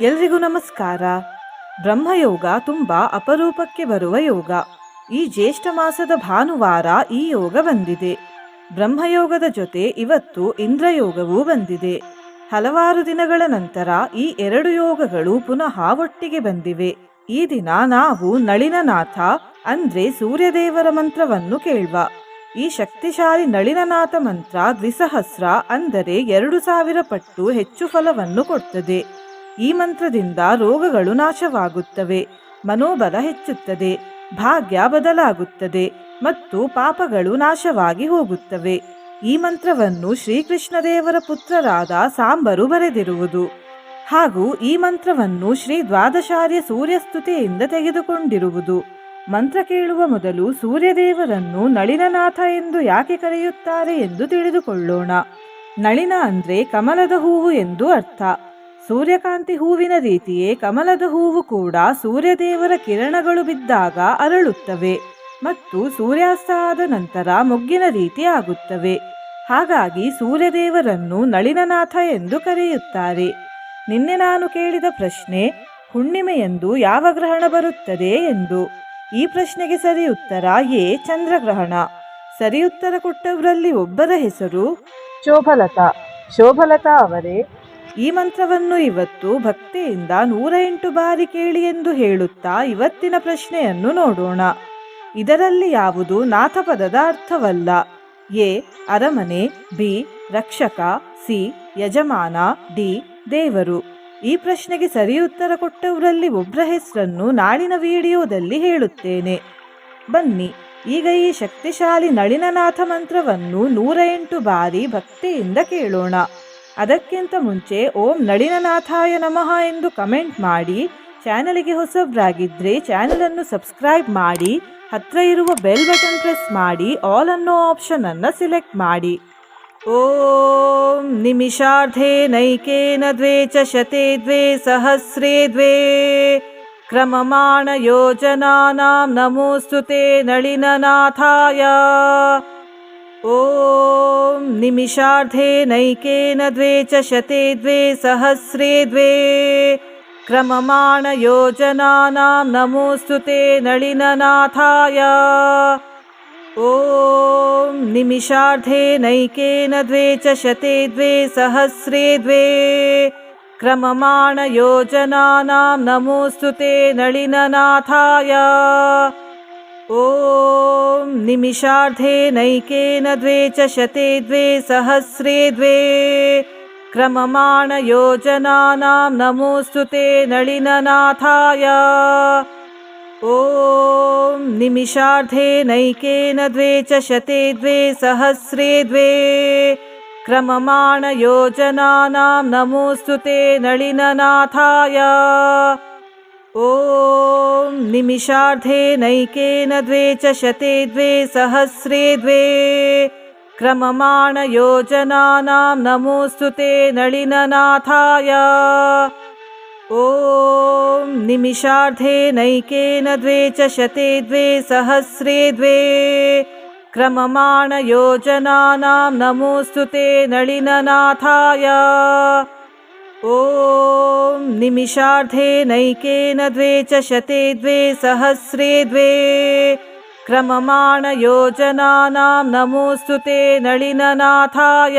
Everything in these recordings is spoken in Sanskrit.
ಎಲ್ರಿಗೂ ನಮಸ್ಕಾರ. ಬ್ರಹ್ಮಯೋಗ ತುಂಬಾ ಅಪರೂಪಕ್ಕೆ ಬರುವ ಯೋಗ. ಈ ಜ್ಯೇಷ್ಠ ಮಾಸದ ಭಾನುವಾರ ಈ ಯೋಗ ಬಂದಿದೆ. ಬ್ರಹ್ಮಯೋಗದ ಜೊತೆ ಇವತ್ತು ಇಂದ್ರಯೋಗವೂ ಬಂದಿದೆ. ಹಲವಾರು ದಿನಗಳ ನಂತರ ಈ ಎರಡು ಯೋಗಗಳು ಪುನಃ ಒಟ್ಟಿಗೆ ಬಂದಿವೆ. ಈ ದಿನ ನಾವು ನಳಿನನಾಥ ಅಂದ್ರೆ ಸೂರ್ಯದೇವರ ಮಂತ್ರವನ್ನು ಕೇಳುವ. ಈ ಶಕ್ತಿಶಾಲಿ ನಳಿನನಾಥ ಮಂತ್ರ ದ್ವಿಸಹಸ್ರ ಅಂದರೆ ಎರಡು ಸಾವಿರ ಪಟ್ಟು ಹೆಚ್ಚು ಫಲವನ್ನು ಕೊಡ್ತದೆ. ಈ ಮಂತ್ರದಿಂದ ರೋಗಗಳು ನಾಶವಾಗುತ್ತವೆ. ಮನೋಬಲ ಹೆಚ್ಚುತ್ತದೆ. ಭಾಗ್ಯ ಬದಲಾಗುತ್ತದೆ ಮತ್ತು ಪಾಪಗಳು ನಾಶವಾಗಿ ಹೋಗುತ್ತವೆ. ಈ ಮಂತ್ರವನ್ನು ಶ್ರೀಕೃಷ್ಣದೇವರ ಪುತ್ರರಾದ ಸಾಂಬರು ಬರೆದಿರುವುದು. ಹಾಗೂ ಈ ಮಂತ್ರವನ್ನು ಶ್ರೀ ದ್ವಾದಶಾರ್ಯ ಸೂರ್ಯಸ್ತುತಿಯಿಂದ ತೆಗೆದುಕೊಂಡಿರುವುದು. ಮಂತ್ರ ಕೇಳುವ ಮೊದಲು ಸೂರ್ಯದೇವರನ್ನು ನಳಿನನಾಥ ಎಂದು ಯಾಕೆ ಕರೆಯುತ್ತಾರೆ ಎಂದು ತಿಳಿದುಕೊಳ್ಳೋಣ. ನಳಿನ ಅಂದ್ರೆ ಕಮಲದ ಹೂವು ಎಂದು ಅರ್ಥ. ಸೂರ್ಯಕಾಂತಿ ಹೂವಿನ ರೀತಿಯೇ ಕಮಲದ ಹೂವು ಕೂಡ ಸೂರ್ಯದೇವರ ಕಿರಣಗಳು ಬಿದ್ದಾಗ ಅರಳುತ್ತವೆ ಮತ್ತು ಸೂರ್ಯಾಸ್ತ ಆದ ನಂತರ ಮೊಗ್ಗಿನ ರೀತಿ ಆಗುತ್ತವೆ. ಹಾಗಾಗಿ ಸೂರ್ಯದೇವರನ್ನು ನಳಿನನಾಥ ಎಂದು ಕರೆಯುತ್ತಾರೆ. ನಿನ್ನೆ ನಾನು ಕೇಳಿದ ಪ್ರಶ್ನೆ, ಹುಣ್ಣಿಮೆಯಂದು ಯಾವ ಗ್ರಹಣ ಬರುತ್ತದೆ ಎಂದು? ಈ ಪ್ರಶ್ನೆಗೆ ಸರಿ ಉತ್ತರ ಎ, ಚಂದ್ರಗ್ರಹಣ. ಸರಿ ಉತ್ತರ ಕೊಟ್ಟವರಲ್ಲಿ ಒಬ್ಬರ ಹೆಸರು? ಶೋಭಲತಾ. ಶೋಭಲತಾ ಅವರೇ ಈ ಮಂತ್ರವನ್ನು ಇವತ್ತು ಭಕ್ತಿಯಿಂದ ನೂರ ಎಂಟು ಬಾರಿ ಕೇಳಿ ಎಂದು ಹೇಳುತ್ತಾ ಇವತ್ತಿನ ಪ್ರಶ್ನೆಯನ್ನು ನೋಡೋಣ. ಇದರಲ್ಲಿ ಯಾವುದು ನಾಥಪದದ ಅರ್ಥವಲ್ಲ? ಎ. ಅರಮನೆ, ಬಿ. ರಕ್ಷಕ, ಸಿ. ಯಜಮಾನ, ಡಿ. ದೇವರು. ಈ ಪ್ರಶ್ನೆಗೆ ಸರಿ ಉತ್ತರ ಕೊಟ್ಟವರಲ್ಲಿ ಒಬ್ಬರ ಹೆಸರನ್ನು ನಾಳಿನ ವಿಡಿಯೋದಲ್ಲಿ ಹೇಳುತ್ತೇನೆ. ಬನ್ನಿ, ಈಗ ಈ ಶಕ್ತಿಶಾಲಿ ನಳಿನನಾಥ ಮಂತ್ರವನ್ನು ನೂರ ಎಂಟು ಬಾರಿ ಭಕ್ತಿಯಿಂದ ಕೇಳೋಣ. ಅದಕ್ಕಿಂತ ಮುಂಚೆ ಓಂ ನಳಿನನಾಥಾಯ ನಮಃ ಎಂದು ಕಮೆಂಟ್ ಮಾಡಿ, ಚಾನಲಿಗೆ ಹೊಸಬ್ರಾಗಿದ್ದರೆ ಚಾನಲನ್ನು ಸಬ್ಸ್ಕ್ರೈಬ್ ಮಾಡಿ ಹತ್ತಿರ ಇರುವ ಬೆಲ್ ಬಟನ್ ಪ್ರೆಸ್ ಮಾಡಿ, ಆಲ್ ಅನ್ನೋ ಆಪ್ಷನನ್ನು ಸೆಲೆಕ್ಟ್ ಮಾಡಿ. ಓಂ ನಿಮಿಷಾರ್ಧೇ ನೈಕೇನ ದ್ವೇ ಚ ಶತೆ ದ್ವೇ ಸಹಸ್ರೇ ದ್ವೇ ಕ್ರಮಮಾಣ ಯೋಜನಾನಾಂ ನಮೋಸ್ತುತೆ ನಳಿನನಾಥಾಯ. ॐ निमिषार्धेनैकेन द्वे च शते द्वे सहस्रे द्वे क्रममाणयोजनानां नमोऽस्तु ते नलिननाथाय। ॐ निमिषार्धेनैकेन द्वे च शते द्वे सहस्रे द्वे क्रममाणयोजनानां नमोऽस्तु नमोस्तुते नळिननाथाय ॐ निमिषार्धेनैकेन द्वे च शते द्वे सहस्रे द्वे क्रममाणयोजनानां नमोऽस्तु ते नलिननाथाय। ॐ निमिषार्धे नैकेन द्वे च शते द्वे सहस्रे द्वे क्रममाणयोजनानां नमोऽस्तु नमोस्तुते नळिननाथाय निमिषार्धे नैकेन द्वे च शते द्वे सहस्रे द्वे। क्रममाणयोजनानां नमोऽस्तु ते नलिननाथाय। ॐ निमिषार्धे नैकेन द्वे च शते द्वे सहस्रे द्वे। क्रममाणयोजनानां नमोऽस्तु ते नलिननाथाय। ॐ निमिषार्धे नैकेन द्वे च शते द्वे सहस्रे द्वे क्रममाणयोजनानां नमोऽस्तु ते नलिननाथाय।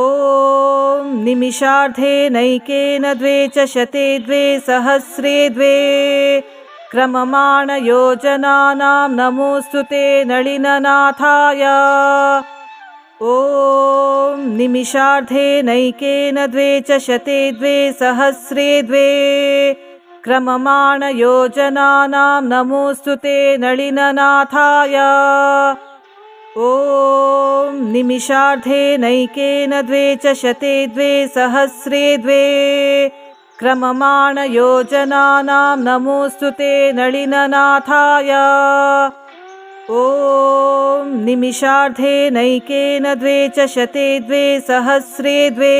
ॐ निमिषार्धेनैकेन द्वे च शते द्वे सहस्रे द्वे क्रममाणयोजनानां नमोऽस्तु ते नलिननाथाय। ॐ निमिषार्धे नैकेन द्वे च शते द्वे सहस्रे द्वे क्रममाणयोजनानां नमोऽस्तु ते नलिननाथाय। ॐ निमिषार्धे नैकेन द्वे च शते द्वे सहस्रे द्वे क्रममाणयोजनानां नमोऽस्तु ते नलिननाथाय। ॐ निमिषार्धे नैकेन द्वे च शते द्वे सहस्रे द्वे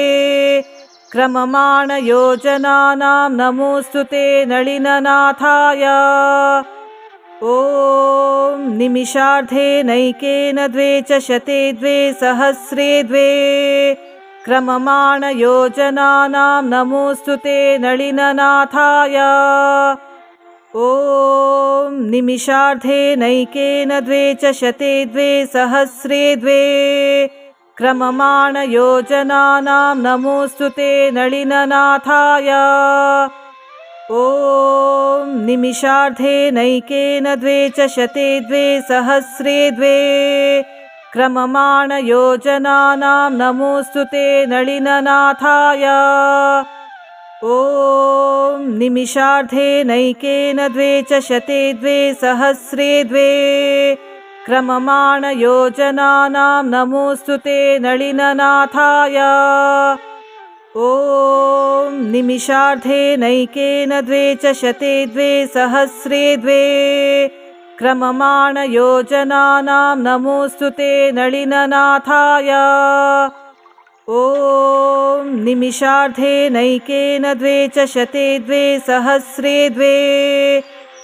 क्रममाणयोजनानां नमोऽस्तु ते नलिननाथाय। ॐ निमिषार्धे नैकेन द्वे च शते द्वे सहस्रे द्वे क्रममाणयोजनानां नमोऽस्तु नमोस्तुते नळिननाथाय ॐ निमिषार्धेनैकेन द्वे च शते द्वे सहस्रे द्वे क्रममाणयोजनानां नमोऽस्तु ते नलिननाथाय। ॐ निमिषार्धेनैकेन द्वे च शते द्वे सहस्रे द्वे क्रममाणयोजनानां नमोऽस्तु ते नलिननाथाय ॐ निमिषार्धेनैकेन द्वे च शते द्वे सहस्रे द्वे क्रममाणयोजनानां नमोऽस्तु ते नलिननाथाय। ॐ निमिषार्धेनैकेन द्वे च शते द्वे सहस्रे द्वे क्रममाणयोजनानां नमोऽस्तु ते नलिननाथाय ॐ निमिषार्धेनैकेन द्वे च शते द्वे सहस्रे द्वे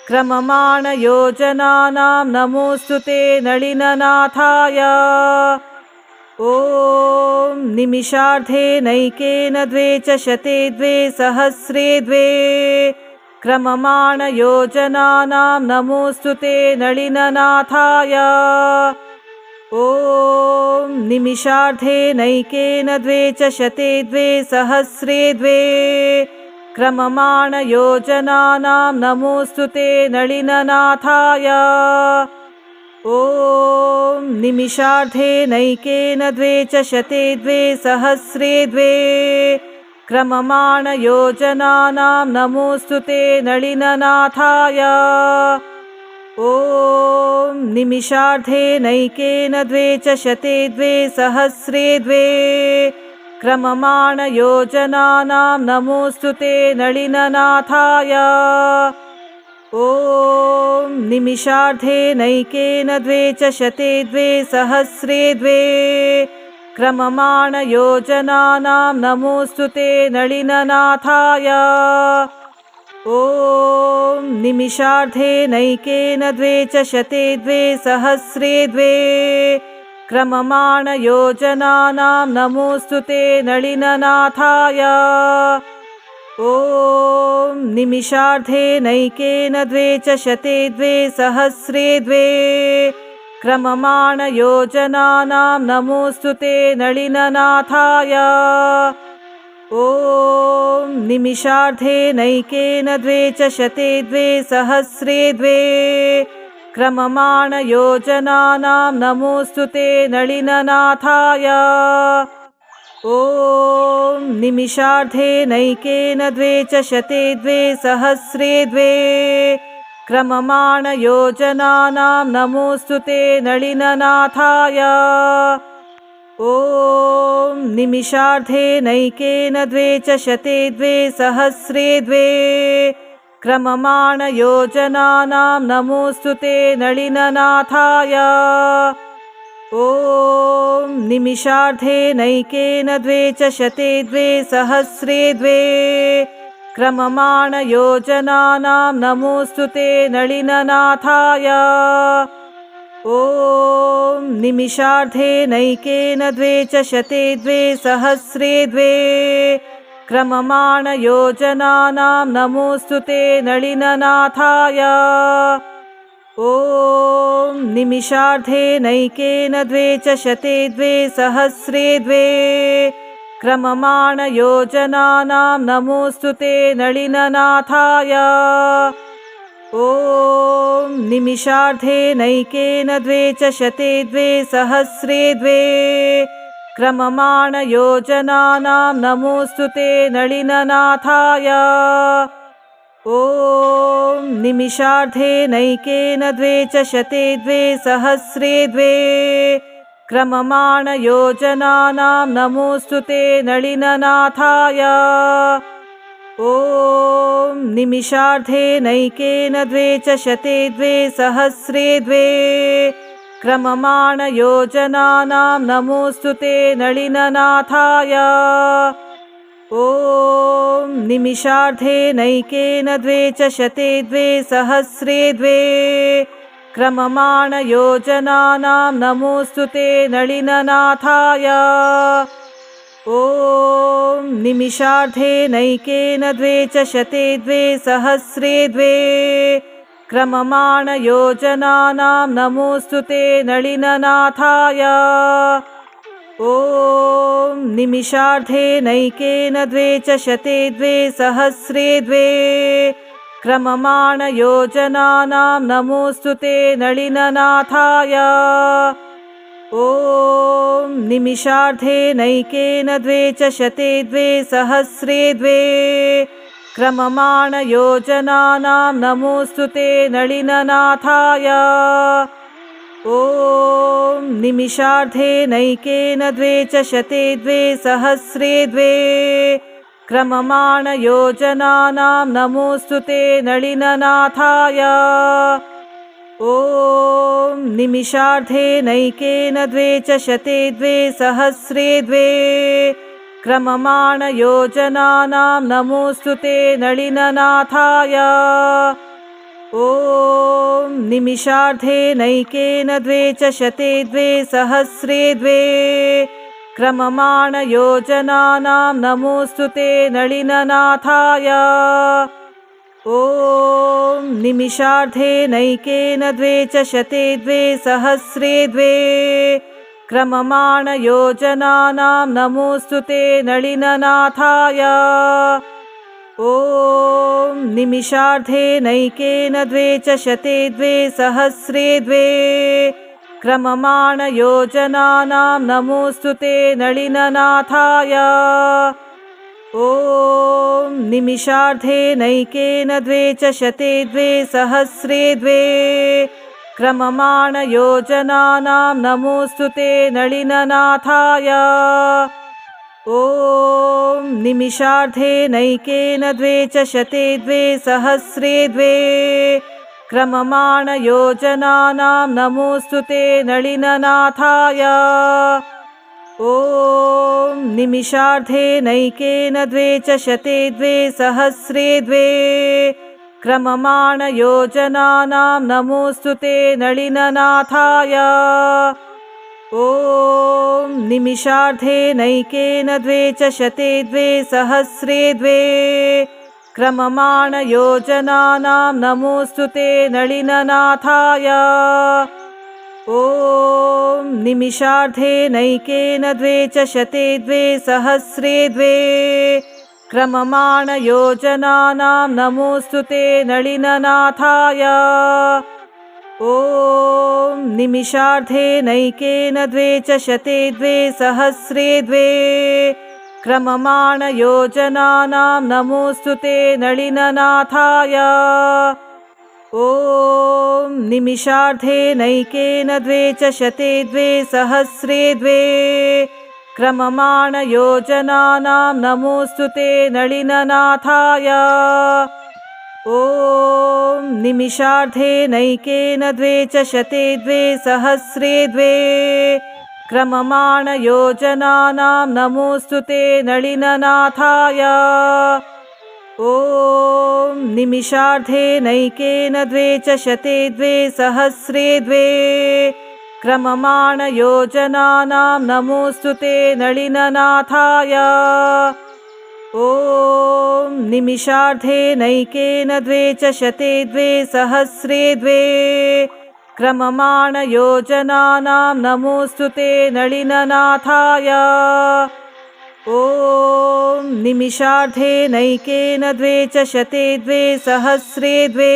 क्रममाणयोजनानां नमोऽस्तु ते नलिननाथाय। ॐ निमिषार्धेनैकेन द्वे च शते द्वे सहस्रे द्वे क्रममाणयोजनानां नमोऽस्तु ते नलिननाथाय ॐ निमिषार्धेनैकेन द्वे च शते द्वे सहस्रे द्वे क्रममाणयोजनानां नमोऽस्तु ते नलिननाथाय। ॐ निमिषार्धेनैकेन द्वे च शते द्वे सहस्रे द्वे क्रममाणयोजनानां नमोऽस्तु ते नलिननाथाय ॐ निमिषार्धेनैकेन द्वे च शते द्वे सहस्रे द्वे क्रममाणयोजनानां नमोऽस्तु ते नलिननाथाय। ॐ निमिषार्धेनैकेन द्वे च शते द्वे सहस्रे द्वे क्रममाणयोजनानां नमोऽस्तु ते नलिननाथाय ॐ निमिषार्धेनैकेन द्वे च शते द्वे सहस्रे द्वे क्रममाणयोजनानां नमोऽस्तु ते नलिननाथाय। ॐ निमिषार्धेनैकेन द्वे च शते द्वे सहस्रे द्वे क्रममाणयोजनानां नमोऽस्तु ते नलिननाथाय ॐ निमिषार्धेनैकेन द्वे च शते द्वे सहस्रे द्वे क्रममाणयोजनानां नमोऽस्तु ते नलिननाथाय। ॐ निमिषार्धेनैकेन द्वे च शते द्वे सहस्रे द्वे क्रममाणयोजनानां नमोऽस्तु ते नलिननाथाय। ॐ निमिषार्धेनैकेन द्वे च शते द्वे सहस्रे द्वे क्रममाणयोजनानां नमोऽस्तु ते नलिननाथाय। ॐ निमिषार्धेनैकेन द्वे च शते द्वे सहस्रे द्वे क्रममाणयोजनानां नमोऽस्तु ते नलिननाथाय ॐ निमिषार्धेनैकेन द्वे च शते द्वे सहस्रे द्वे क्रममाणयोजनानां नमोऽस्तु ते नलिननाथाय। ॐ निमिषार्धेनैकेन द्वे च शते द्वे सहस्रे द्वे क्रममाणयोजनानां नमोऽस्तु ते नलिननाथाय ॐ निमिषार्धेनैकेन द्वे च शते द्वे सहस्रे द्वे क्रममाणयोजनानां नमोऽस्तु ते नलिननाथाय। ॐ निमिषार्धेनैकेन द्वे च शते द्वे सहस्रे द्वे क्रममाणयोजनानां नमोऽस्तु ते नलिननाथाय ॐ निमिषार्धेनैकेन द्वे च शते द्वे सहस्रे द्वे क्रममाणयोजनानां नमोऽस्तु ते नलिननाथाय। ॐ निमिषार्धेनैकेन द्वे च शते द्वे सहस्रे द्वे क्रममाणयोजनानां नमोऽस्तु ते नलिननाथाय ॐ निमिषार्धेनैकेन द्वे च शते द्वे सहस्रे द्वे क्रममाणयोजनानां नमोऽस्तु ते नळिननाथाय ॐ निमिषार्धेनैकेन द्वे च शते द्वे सहस्रे द्वे क्रममाणयोजनानां नमोऽस्तु ते नळिननाथाय ॐ निमिषार्धेनैकेन द्वे च शते द्वे सहस्रे द्वे क्रममाणयोजनानां नमोऽस्तु ते नळिननाथाय ॐ निमिषार्धेनैकेन द्वे च शते द्वे सहस्रे द्वे क्रममाणयोजनानां नमोऽस्तु ते नळिननाथाय ॐ निमिषार्धेनैकेन द्वे च शते द्वे सहस्रे द्वे क्रममाणयोजनानां नमोऽस्तु ते नळिननाथाय ॐ निमिषार्धेनैकेन द्वे च शते द्वे सहस्रे द्वे क्रममाणयोजनानां नमोऽस्तु ते नळिननाथाय ॐ निमिषार्धेनैकेन द्वे च शते द्वे सहस्रे द्वे क्रममाणयोजनानां नमोऽस्तु ते नळिननाथाय ॐ निमिषार्धेनैकेन द्वे च शते द्वे सहस्रे द्वे क्रममाणयोजनानां नमोऽस्तु ते नळिननाथाय ॐ निमिषार्धेनैकेन द्वे च शते द्वे सहस्रे द्वे क्रममाणयोजनानां नमोऽस्तु ते नळिननाथाय ॐ निमिषार्धेनैकेन द्वे च शते द्वे सहस्रे द्वे क्रममाणयोजनानां नमोऽस्तु ते नळिननाथाय ॐ निमिषार्धेनैकेन द्वे च शते द्वे सहस्रे द्वे क्रममाणयोजनानां नमोऽस्तु ते नळिननाथाय ॐ निमिषार्धेनैकेन द्वे च शते द्वे सहस्रे द्वे क्रममाणयोजनानां नमोऽस्तु ते नळिननाथाय ॐ निमिषार्धेनैकेन द्वे च शते द्वे सहस्रे द्वे क्रममाणयोजनानां नमोऽस्तु ते नळिननाथाय ॐ निमिषार्धेनैकेन द्वे च शते द्वे सहस्रे द्वे क्रममाणयोजनानां नमोऽस्तु ते नळिननाथाय ॐ निमिषार्धेनैकेन द्वे च शते द्वे सहस्रे द्वे क्रममाणयोजनानां नमोऽस्तु ते नळिननाथाय ॐ निमिषार्धेनैकेन द्वे च शते द्वे सहस्रे द्वे क्रममाणयोजनानां नमोऽस्तु ते नळिननाथाय ॐ निमिषार्धेनैकेन द्वे च शते द्वे सहस्रे द्वे क्रममाणयोजनानां नमोऽस्तु ते नळिननाथाय ॐ निमिषार्धेनैकेन द्वे च शते द्वे सहस्रे द्वे क्रममाणयोजनानां नमोऽस्तु ते नळिननाथाय ॐ निमिषार्धेनैकेन द्वे च शते द्वे सहस्रे द्वे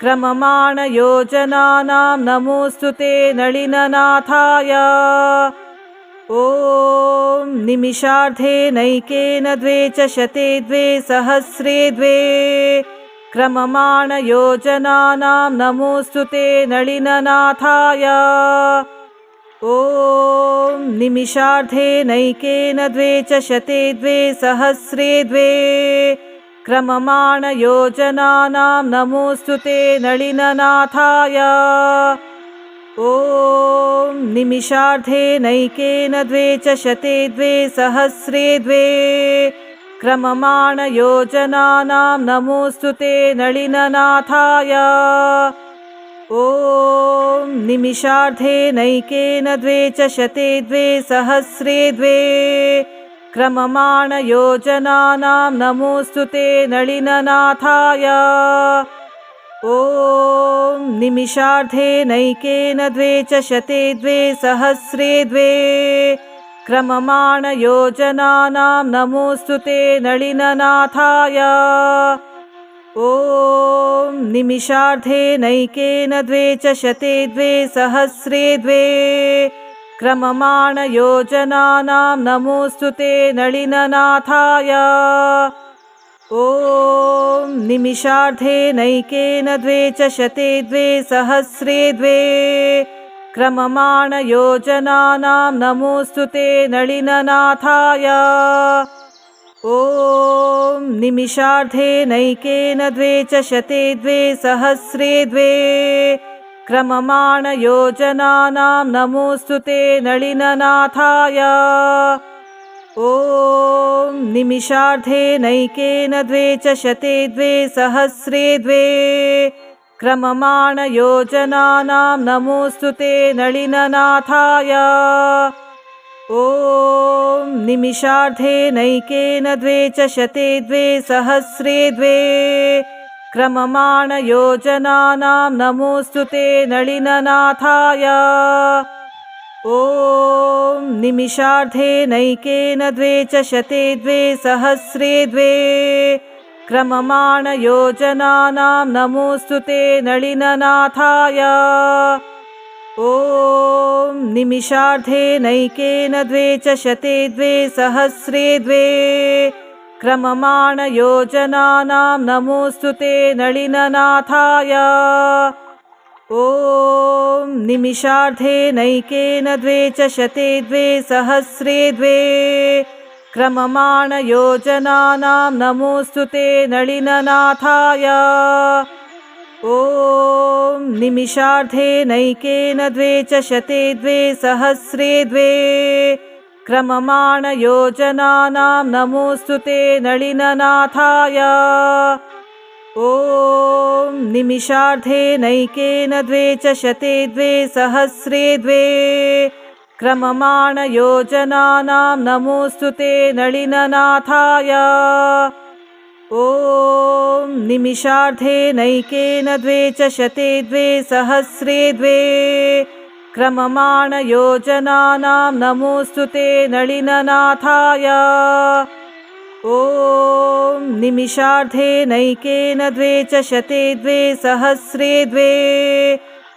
क्रममाणयोजनानां नमोऽस्तु ते नळिननाथाय ॐ निमिषार्धेनैकेन द्वे च शते द्वे सहस्रे द्वे क्रममाणयोजनानां नमोऽस्तु ते नळिननाथाय ॐ निमिषार्धेनैकेन द्वे च शते द्वे सहस्रे द्वे क्रममाणयोजनानां नमोऽस्तु ते नळिननाथाय ॐ निमिषार्धेनैकेन द्वे च शते द्वे सहस्रे द्वे क्रममाणयोजनानां नमोऽस्तु ते नळिननाथाय ॐ निमिषार्धेनैकेन द्वे च शते द्वे सहस्रे द्वे क्रममाणयोजनानां नमोऽस्तु ते नळिननाथाय ॐ निमिषार्धेनैकेन द्वे च शते द्वे सहस्रे द्वे क्रममाणयोजनानां नमोऽस्तु ते नळिननाथाय ॐ निमिषार्धेनैकेन द्वे च शते द्वे सहस्रे द्वे क्रममाणयोजनानां नमोऽस्तु ते नळिननाथाय ॐ निमिषार्धेनैकेन द्वे च शते द्वे सहस्रे द्वे क्रममाणयोजनानां नमोऽस्तु ते नळिननाथाय ॐ निमिषार्धेनैकेन द्वे च शते द्वे सहस्रे द्वे क्रममाणयोजनानां नमोऽस्तु ते नळिननाथाय ॐ निमिषार्धेनैकेन द्वे च शते द्वे सहस्रे द्वे क्रममाणयोजनानां नमोऽस्तु ते नळिननाथाय ॐ निमिषार्धेनैकेन द्वे च शते द्वे सहस्रे द्वे क्रममाणयोजनानां नमोऽस्तु ते नळिननाथाय ॐ निमिषार्धेनैकेन द्वे च शते द्वे सहस्रे द्वे क्रममाणयोजनानां नमोऽस्तु ते नळिननाथाय ॐ निमिषार्धेनैकेन द्वे च शते द्वे सहस्रे द्वे क्रममाणयोजनानां नमोऽस्तु ते नळिननाथाय ॐ निमिषार्धेनैकेन द्वे च शते द्वे सहस्रे द्वे क्रममाणयोजनानां नमोऽस्तु ते नळिननाथाय ॐ निमिषार्धेनैकेन द्वे च शते द्वे सहस्रे द्वे क्रममाणयोजनानां नमोऽस्तु ते नळिननाथाय ॐ निमिषार्धेनैकेन द्वे च शते द्वे सहस्रे द्वे क्रममाणयोजनानां नमोऽस्तु ते नळिननाथाय ॐ निमिषार्धेनैकेन द्वे च शते द्वे सहस्रे द्वे क्रममाणयोजनानां नमोऽस्तु ते नळिननाथाय ॐ निमिषार्धेनैकेन द्वे च शते द्वे सहस्रे द्वे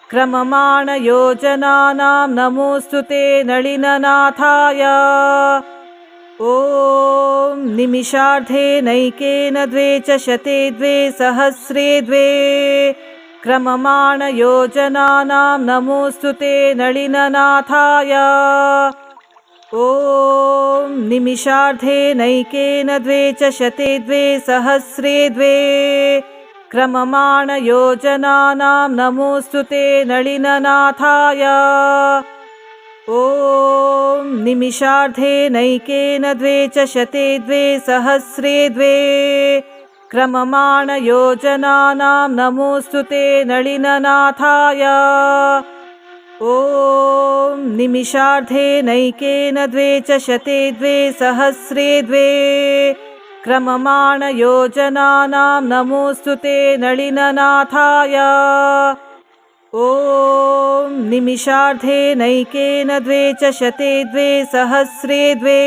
क्रममाणयोजनानां नमोऽस्तु ते नळिननाथाय ॐ निमिषार्धेनैकेन द्वे च शते द्वे सहस्रे द्वे क्रममाणयोजनानां नमोऽस्तु ते नळिननाथाय ॐ निमिषार्धेनैकेन द्वे च शते द्वे सहस्रे द्वे क्रममाणयोजनानां नमोऽस्तु ते नळिननाथाय ॐ निमिषार्धेनैकेन द्वे च शते द्वे सहस्रे द्वे क्रममाणयोजनानां नमोऽस्तु ते नळिननाथाय ॐ निमिषार्धेनैकेन द्वे च शते द्वे सहस्रे द्वे क्रममाणयोजनानां नमोऽस्तु ते नळिननाथाय ॐ निमिषार्धेनैकेन द्वे च शते द्वे सहस्रे द्वे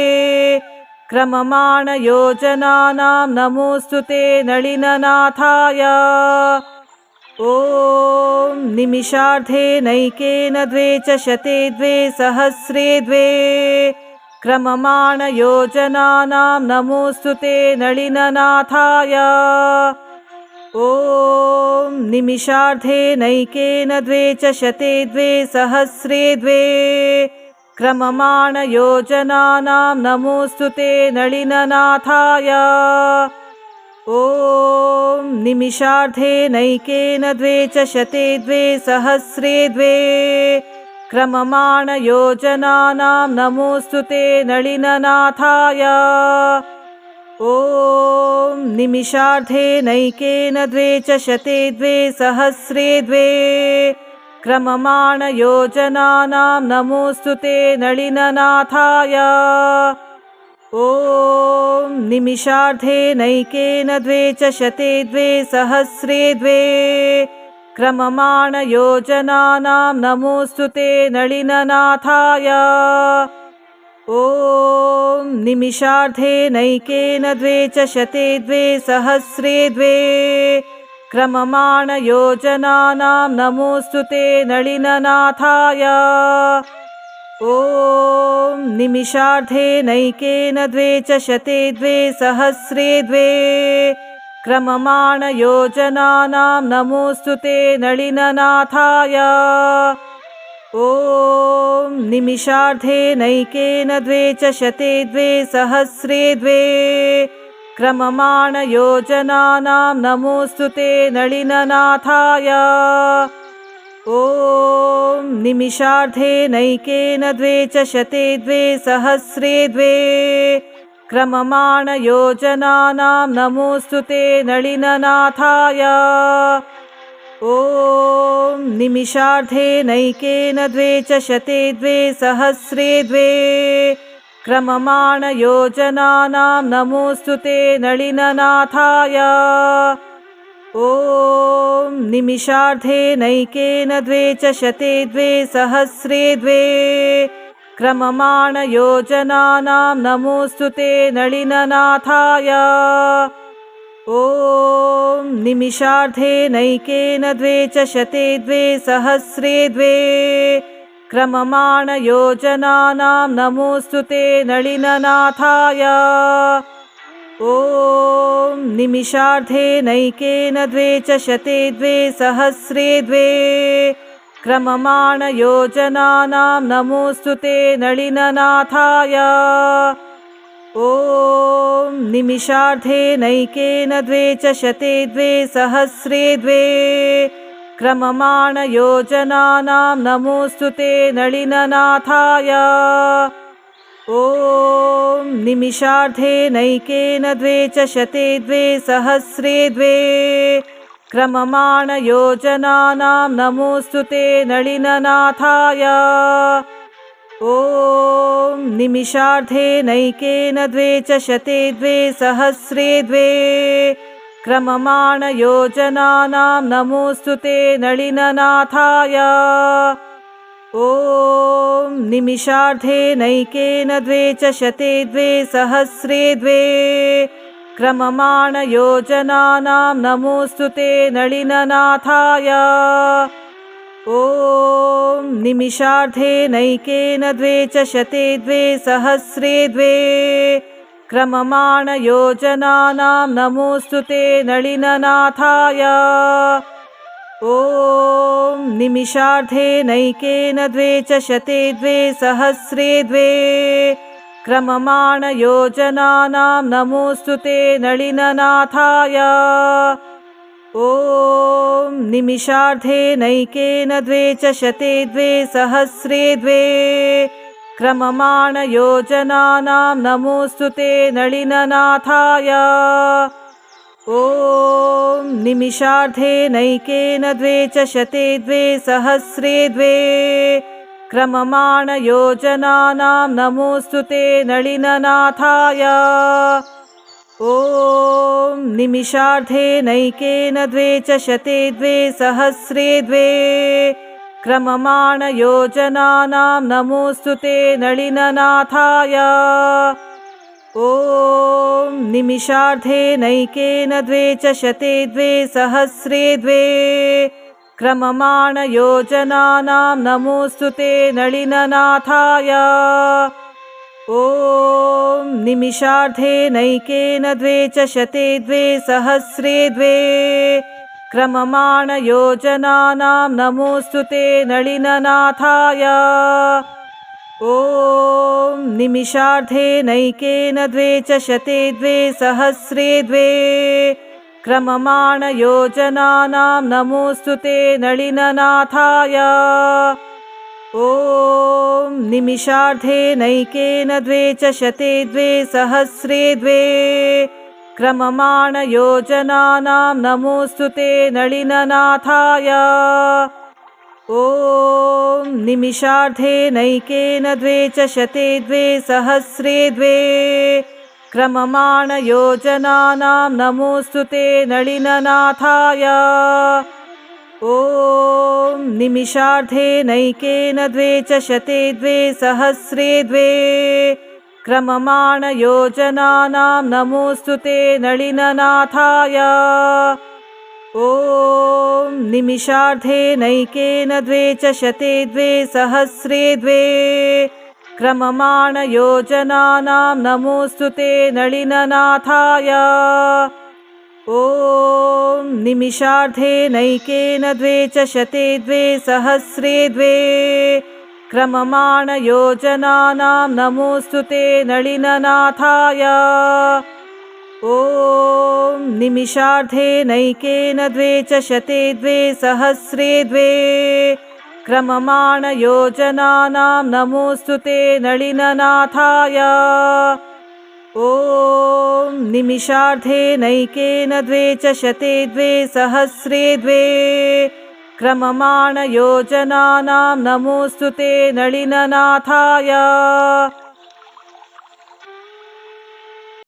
क्रममाणयोजनानां नमोऽस्तु ते नळिननाथाय ॐ निमिषार्धेनैकेन द्वे च शते द्वे सहस्रे द्वे क्रममाणयोजनानां नमोऽस्तु ते नळिननाथाय ॐ निमिषार्धेनैकेन द्वे च शते द्वे सहस्रे द्वे क्रममाणयोजनानां नमोऽस्तु ते नळिननाथाय ॐ निमिषार्धेनैकेन द्वे च शते द्वे सहस्रे द्वे क्रममाणयोजनानां नमोऽस्तु ते नळिननाथाय ॐ निमिषार्धेनैकेन द्वे च शते द्वे सहस्रे द्वे क्रममाणयोजनानां नमोऽस्तु ते नलिननाथाय। ॐ निमिषार्धेनैकेन द्वे च शते द्वे सहस्रे द्वे क्रममाणयोजनानां नमोऽस्तु ते नलिननाथाय ॐ निमिषार्धेनैकेन द्वे च शते द्वे सहस्रे द्वे क्रममाणयोजनानां नमोऽस्तु ते नलिननाथाय। ॐ निमिषार्धेनैकेन द्वे च शते द्वे सहस्रे द्वे क्रममाणयोजनानां नमोऽस्तु ते नलिननाथाय ॐ निमिषार्धेनैकेन द्वे च शते द्वे सहस्रे द्वे क्रममाणयोजनानां नमोऽस्तु ते नलिननाथाय। ॐ निमिषार्धेनैकेन द्वे च शते द्वे सहस्रे द्वे क्रममाणयोजनानां नमोऽस्तु ते नलिननाथाय ॐ निमिषार्धेनैकेन द्वे च शते द्वे सहस्रे द्वे क्रममाणयोजनानां नमोऽस्तु ते नलिननाथाय। ॐ निमिषार्धेनैकेन द्वे च शते द्वे सहस्रे द्वे क्रममाणयोजनानां नमोऽस्तु ते नलिननाथाय ॐ निमिषार्धेनैकेन द्वे च शते द्वे सहस्रे द्वे क्रममाणयोजनानां नमोऽस्तु ते नलिननाथाय। ॐ निमिषार्धेनैकेन द्वे च शते द्वे सहस्रे द्वे क्रममाणयोजनानां नमोऽस्तु ते नलिननाथाय ॐ निमिषार्धेनैकेन द्वे च शते द्वे सहस्रे द्वे क्रममाणयोजनानां नमोऽस्तु ते नलिननाथाय। ॐ निमिषार्धेनैकेन द्वे च शते द्वे सहस्रे द्वे क्रममाणयोजनानां नमोऽस्तु ते नलिननाथाय ॐ निमिषार्धेनैकेन द्वे च शते द्वे सहस्रे द्वे क्रममाणयोजनानां नमोऽस्तु ते नलिननाथाय। ॐ निमिषार्धेनैकेन द्वे च शते द्वे सहस्रे द्वे क्रममाणयोजनानां नमोऽस्तु ते नलिननाथाय ॐ निमिषार्धेनैकेन द्वे च शते द्वे सहस्रे द्वे क्रममाणयोजनानां नमोऽस्तु ते नलिननाथाय। ॐ निमिषार्धेनैकेन द्वे च शते द्वे सहस्रे द्वे क्रममाणयोजनानां नमोऽस्तु ते नलिननाथाय ॐ निमिषार्धेनैकेन द्वे च शते द्वे सहस्रे द्वे क्रममाणयोजनानां नमोऽस्तु ते नलिननाथाय। ॐ निमिषार्धेनैकेन द्वे च शते द्वे सहस्रे द्वे क्रममाणयोजनानां नमोऽस्तु ते नलिननाथाय ॐ निमिषार्धेनैकेन द्वे च शते द्वे सहस्रे द्वे क्रममाणयोजनानां नमोऽस्तु ते नलिननाथाय। ॐ निमिषार्धेनैकेन द्वे च शते द्वे सहस्रे द्वे क्रममाणयोजनानां नमोऽस्तु ते नलिननाथाय ॐ निमिषार्धेनैकेन द्वे च शते द्वे सहस्रे द्वे क्रममाणयोजनानां नमोऽस्तु ते नलिननाथाय। ॐ निमिषार्धेनैकेन द्वे च शते द्वे सहस्रे द्वे क्रममाणयोजनानां नमोऽस्तु ते नलिननाथाय ॐ निमिषार्धेनैकेन द्वे च शते द्वे सहस्रे द्वे क्रममाणयोजनानां नमोऽस्तु ते नളിननाथाय ॐ निमिषार्धेनैकेन द्वे च शते द्वे सहस्रे द्वे क्रममाणयोजनानां नमोऽस्तु ते नളിननाथाय ॐ निमिषार्धेनैकेन द्वे च शते द्वे सहस्रे द्वे क्रममाणयोजनानां नमोऽस्तु ते नളിननाथाय ॐ निमिषार्धेनैकेन द्वे च शते द्वे सहस्रे द्वे क्रममाणयोजनानां नमोऽस्तु ते नളിननाथाय ॐ निमिषार्धेनैकेन द्वे च शते द्वे सहस्रे द्वे क्रममाणयोजनानां नमोऽस्तु ते नളിननाथाय ॐ निमिषार्धेनैकेन द्वे च शते द्वे सहस्रे द्वे क्रममाणयोजनानां नमोऽस्तु ते नളിननाथाय ॐ निमिषार्धेनैकेन द्वे च शते द्वे सहस्रे द्वे क्रममाणयोजनानां नमोऽस्तु ते नളിननाथाय